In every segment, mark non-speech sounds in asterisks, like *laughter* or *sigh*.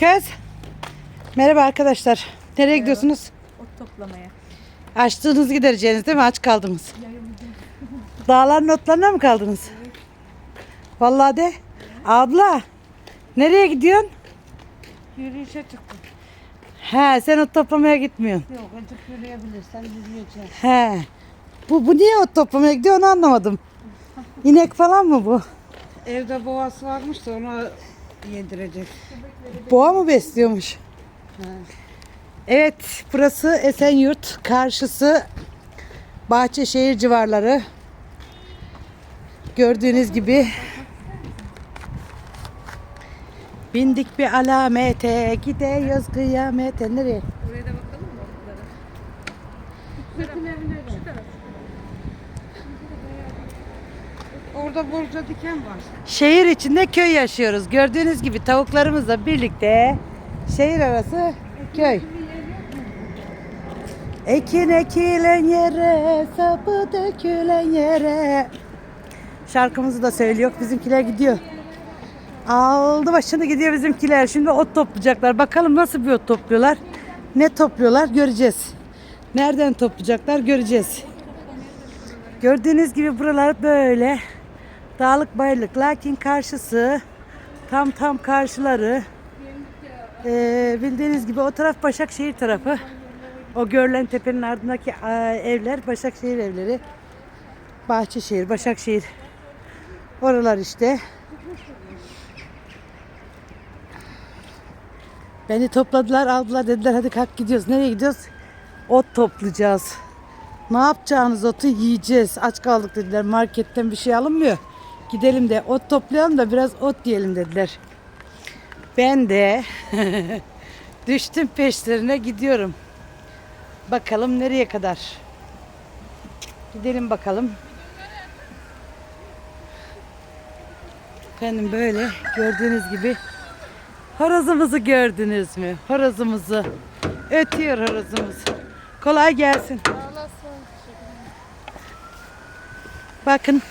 Kız. Merhaba arkadaşlar. Nereye gidiyorsunuz? Ot toplamaya. Açtığınızı gidereceğiniz değil mi? Aç kaldınız. Dağların otlarına mı kaldınız? Vallahi de. Abla. Nereye gidiyorsun? Yürüyüşe çıktım. He sen ot toplamaya gitmiyorsun. Yok azıcık yürüyebilirsen yürüyeceğim. He. Bu, bu niye ot toplamaya gidiyor onu anlamadım. İnek falan mı bu? Evde boğası varmış da onu yedirecek. Boğa mı besliyormuş? Evet, burası Esenyurt, karşısı Bahçeşehir civarları. Gördüğünüz gibi bindik bir alamete, gidiyoruz kıyamete. Nereye? Buraya da bakalım mı otlara? Şu taraf. Orada bolca diken var. Şehir içinde köy yaşıyoruz. Gördüğünüz gibi tavuklarımızla birlikte şehir arası köy. Ekin ekilen yere, sapı dökülen yere. Şarkımızı da söylüyor. Bizimkiler gidiyor. Aldı başını gidiyor bizimkiler. Şimdi ot toplayacaklar. Bakalım nasıl bir ot topluyorlar. Ne topluyorlar göreceğiz. Nereden toplayacaklar göreceğiz. Gördüğünüz gibi buralar böyle dağlık bayırlık. Lakin karşısı tam tam karşıları eee, bildiğiniz gibi o taraf Başakşehir tarafı. O görülen tepenin ardındaki eee, evler Başakşehir evleri. Bahçeşehir, Başakşehir. Oralar işte. Beni topladılar, aldılar dediler hadi kalk gidiyoruz. Nereye gidiyoruz? Ot toplayacağız. Ne yapacağınız otu yiyeceğiz. Aç kaldık dediler. Marketten bir şey alınmıyor. Gidelim de ot toplayalım da biraz ot yiyelim dediler. Ben de *laughs* düştüm peşlerine gidiyorum. Bakalım nereye kadar. Gidelim bakalım. Efendim böyle gördüğünüz gibi horozumuzu gördünüz mü? Horozumuzu. Ötüyor horozumuz. Kolay gelsin. Bakın.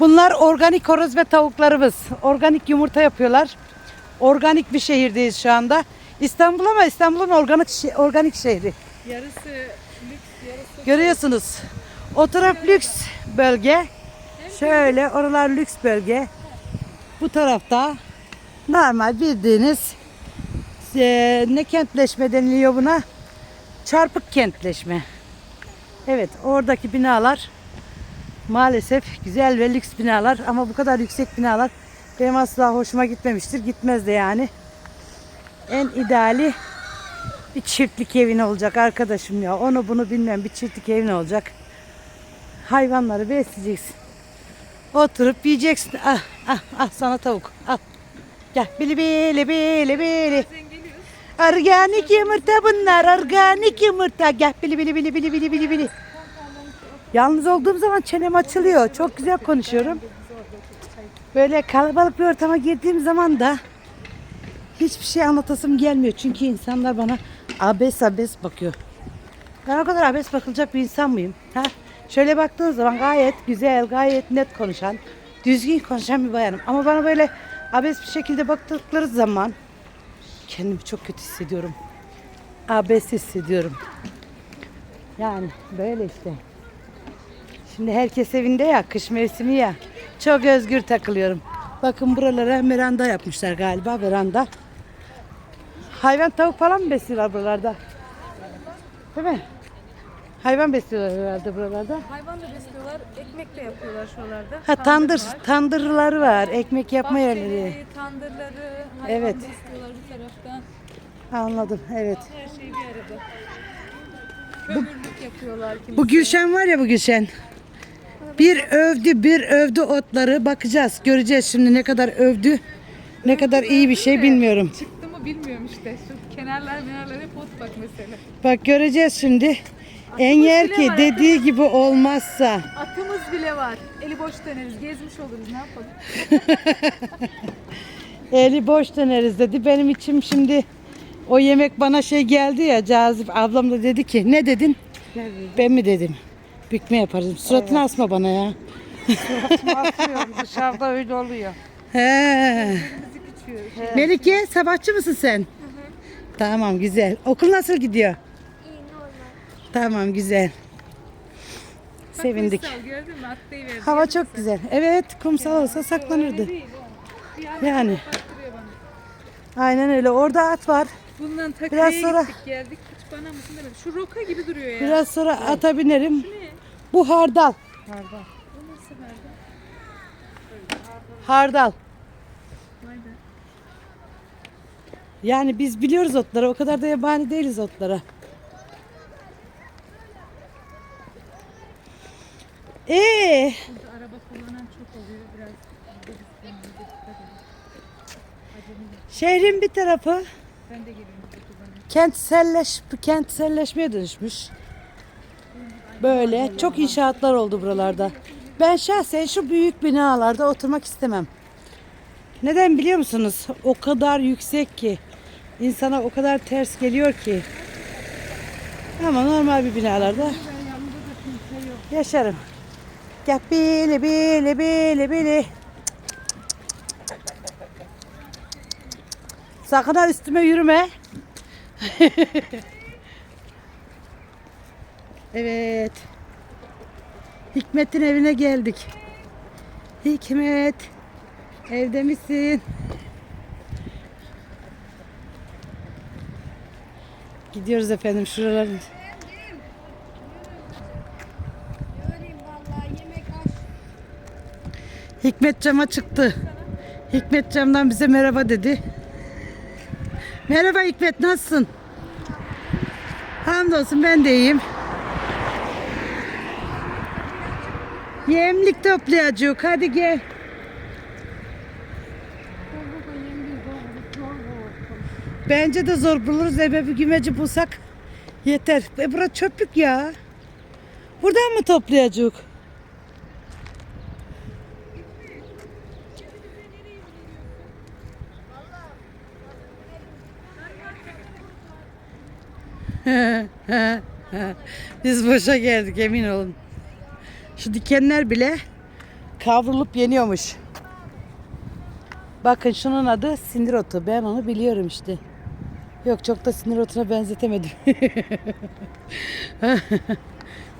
Bunlar organik horoz ve tavuklarımız. Organik yumurta yapıyorlar. Organik bir şehirdeyiz şu anda. İstanbul ama İstanbul'un organik organik şehri. Yarısı lüks, yarısı Görüyorsunuz. O taraf lüks bölge. Şöyle oralar lüks bölge. Bu tarafta normal bildiğiniz eee, ne kentleşme deniliyor buna? Çarpık kentleşme. Evet oradaki binalar maalesef güzel ve lüks binalar ama bu kadar yüksek binalar benim asla hoşuma gitmemiştir. Gitmez de yani. En ideali bir çiftlik evin olacak arkadaşım ya. Onu bunu bilmem bir çiftlik evin olacak. Hayvanları besleyeceksin. Oturup yiyeceksin. Ah ah ah sana tavuk. Al. Gel bili bili bili bili. Organik yumurta bunlar. Organik yumurta. Gel bili bili bili bili bili bili bili. Yalnız olduğum zaman çenem açılıyor. Çok güzel konuşuyorum. Böyle kalabalık bir ortama girdiğim zaman da hiçbir şey anlatasım gelmiyor. Çünkü insanlar bana abes abes bakıyor. Ben o kadar abes bakılacak bir insan mıyım? Ha? Şöyle baktığın zaman gayet güzel, gayet net konuşan, düzgün konuşan bir bayanım. Ama bana böyle abes bir şekilde baktıkları zaman kendimi çok kötü hissediyorum. Abes hissediyorum. Yani böyle işte. Şimdi herkes evinde ya, kış mevsimi ya. Çok özgür takılıyorum. Bakın buralara veranda yapmışlar galiba, veranda. Hayvan tavuk falan mı besliyorlar buralarda? Değil mi? Hayvan besliyorlar herhalde buralarda. Hayvan da besliyorlar, ekmek de yapıyorlar şuralarda. Ha tandır, var. tandırları var, ekmek yapma yerleri. Bahçeleri, tandırları, hayvan Evet. besliyorlar bu taraftan. Anladım, evet. Her şey bir arada. Kömürlük yapıyorlar kimisi. Bu Gülşen var ya bu Gülşen. Bir övdü, bir övdü otları. Bakacağız, göreceğiz şimdi ne kadar övdü. Ne kadar iyi bir şey bilmiyorum. Çıktı mı bilmiyorum işte. Şu kenarlar kenarlar hep ot bak mesela. Bak göreceğiz şimdi. Eğer ki dediği gibi olmazsa Atımız bile var. Eli boş döneriz. Gezmiş oluruz. Ne yapalım? *laughs* eli boş döneriz dedi. Benim içim şimdi o yemek bana şey geldi ya cazip. Ablam da dedi ki ne dedin? Ben mi dedim? Bükme yaparım. Suratını asma bana ya. *laughs* Asıyorum dışarıda öyle oluyor. He. Melike sabahçı mısın sen? Tamam güzel. Okul nasıl gidiyor? İyi normal. Tamam güzel. Bak Sevindik. Kristal gördün mü? Hava çok güzel. Evet kumsal olsa saklanırdı. Yani. Aynen öyle. Orada at var. Bundan takviye Biraz sonra- gittik geldik. Hiç bana mısın demedi. Şu roka gibi duruyor ya. Biraz sonra ata binerim. Bu hardal. Pardon. Bu nasıl? Hardal. Be. Yani biz biliyoruz otları. O kadar da yabani değiliz otlara. Ee, Burada araba kullanan çok oluyor. Biraz şehrin bir tarafı ben de kullanayım. kentselleş, kentselleşmeye dönüşmüş. Böyle çok inşaatlar oldu buralarda. Ben şahsen şu büyük binalarda oturmak istemem. Neden biliyor musunuz? O kadar yüksek ki. insana o kadar ters geliyor ki. Ama normal bir binalarda yaşarım. Gel bili bili bili bili. Sakın ha üstüme yürüme. *laughs* evet. Hikmet'in evine geldik. Hikmet. Evde misin? Gidiyoruz efendim şuraların. Hikmet cama çıktı. Hikmet camdan bize merhaba dedi. Merhaba Hikmet nasılsın? Hamdolsun ben de iyiyim. Yemlik toplayacak hadi gel. Bence de zor buluruz eve bir gümeci bulsak yeter. E bura çöplük ya. Buradan mı toplayacak? *laughs* Biz boşa geldik emin olun. Şu dikenler bile kavrulup yeniyormuş. Bakın şunun adı sinir otu. Ben onu biliyorum işte. Yok çok da sinir otuna benzetemedim. *laughs*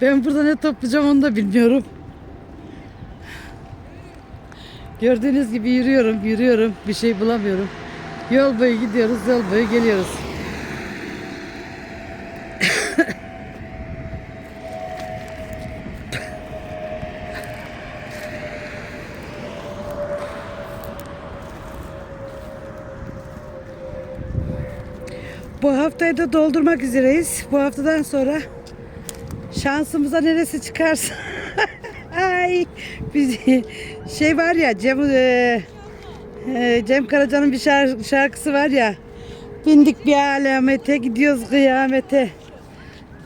ben burada ne toplayacağım onu da bilmiyorum. Gördüğünüz gibi yürüyorum, yürüyorum. Bir şey bulamıyorum. Yol boyu gidiyoruz, yol boyu geliyoruz. Bu haftayı da doldurmak üzereyiz. Bu haftadan sonra şansımıza neresi çıkarsa. *laughs* Ay biz şey var ya Cem e, e, Cem Karaca'nın bir şarkı, şarkısı var ya. Bindik bir alamete gidiyoruz kıyamete.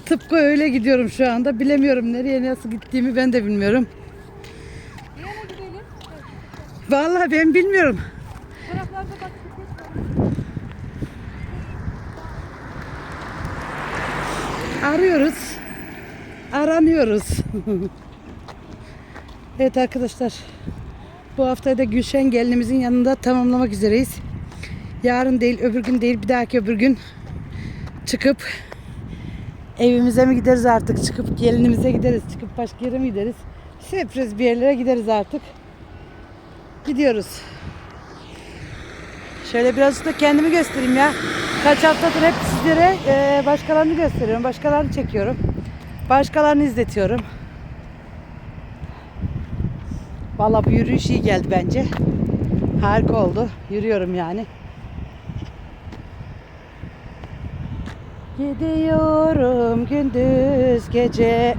Tıpkı öyle gidiyorum şu anda. Bilemiyorum nereye nasıl gittiğimi ben de bilmiyorum. Vallahi ben bilmiyorum. Taraflarda bak Hikmet var. Arıyoruz. Aranıyoruz. *laughs* evet arkadaşlar. Bu haftayı da Gülşen gelinimizin yanında tamamlamak üzereyiz. Yarın değil, öbür gün değil, bir dahaki öbür gün çıkıp evimize mi gideriz artık? Çıkıp gelinimize gideriz. Çıkıp başka yere mi gideriz? Sürpriz bir yerlere gideriz artık. Gidiyoruz. Şöyle birazcık da kendimi göstereyim ya. Kaç haftadır hep sizlere e, başkalarını gösteriyorum. Başkalarını çekiyorum. Başkalarını izletiyorum. Vallahi bu yürüyüş iyi geldi bence. Harika oldu. Yürüyorum yani. Gidiyorum gündüz gece.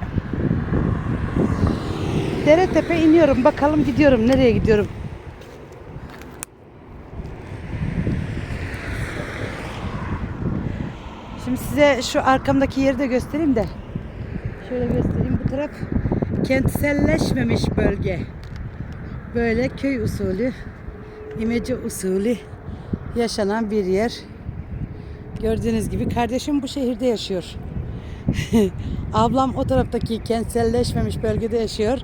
Dere tepe iniyorum. Bakalım gidiyorum. Nereye gidiyorum? Şimdi size şu arkamdaki yeri de göstereyim de. Şöyle göstereyim. Bu taraf kentselleşmemiş bölge. Böyle köy usulü, imece usulü yaşanan bir yer. Gördüğünüz gibi kardeşim bu şehirde yaşıyor. *laughs* Ablam o taraftaki kentselleşmemiş bölgede yaşıyor.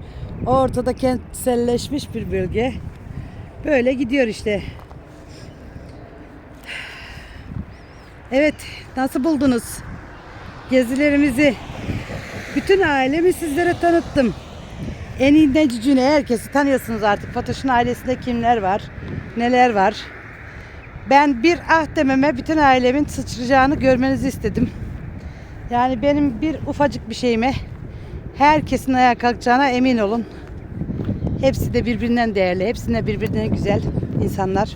Ortada kentselleşmiş bir bölge. Böyle gidiyor işte. Evet, nasıl buldunuz? Gezilerimizi. Bütün ailemi sizlere tanıttım. En iyinden cücüğüne herkesi tanıyorsunuz artık. Fatoş'un ailesinde kimler var, neler var. Ben bir ah dememe bütün ailemin sıçrayacağını görmenizi istedim. Yani benim bir ufacık bir şeyime herkesin ayağa kalkacağına emin olun. Hepsi de birbirinden değerli, hepsine birbirinden güzel insanlar.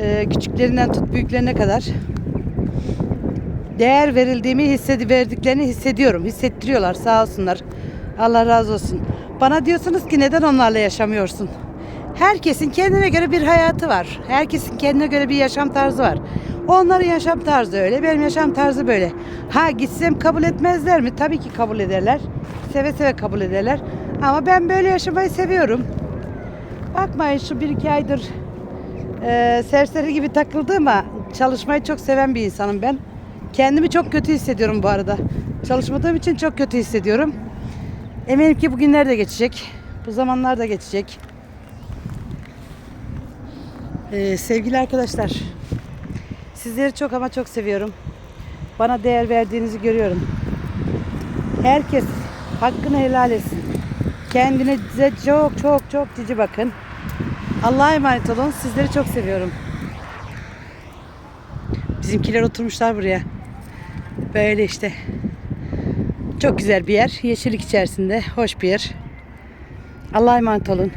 Ee, küçüklerinden tut büyüklerine kadar değer verildiğimi hissedi verdiklerini hissediyorum. Hissettiriyorlar sağ olsunlar. Allah razı olsun. Bana diyorsunuz ki neden onlarla yaşamıyorsun? Herkesin kendine göre bir hayatı var. Herkesin kendine göre bir yaşam tarzı var. Onların yaşam tarzı öyle, benim yaşam tarzı böyle. Ha gitsem kabul etmezler mi? Tabii ki kabul ederler. Seve seve kabul ederler. Ama ben böyle yaşamayı seviyorum. Bakmayın şu bir iki aydır e, serseri gibi takıldığıma çalışmayı çok seven bir insanım ben. Kendimi çok kötü hissediyorum bu arada. Çalışmadığım için çok kötü hissediyorum. Eminim ki bugünler de geçecek. Bu zamanlar da geçecek. Ee, sevgili arkadaşlar, sizleri çok ama çok seviyorum. Bana değer verdiğinizi görüyorum. Herkes hakkını helal etsin. Kendinize çok çok çok cici bakın. Allah'a emanet olun. Sizleri çok seviyorum. Bizimkiler oturmuşlar buraya. Böyle işte. Çok güzel bir yer. Yeşillik içerisinde. Hoş bir yer. Allah'a emanet olun.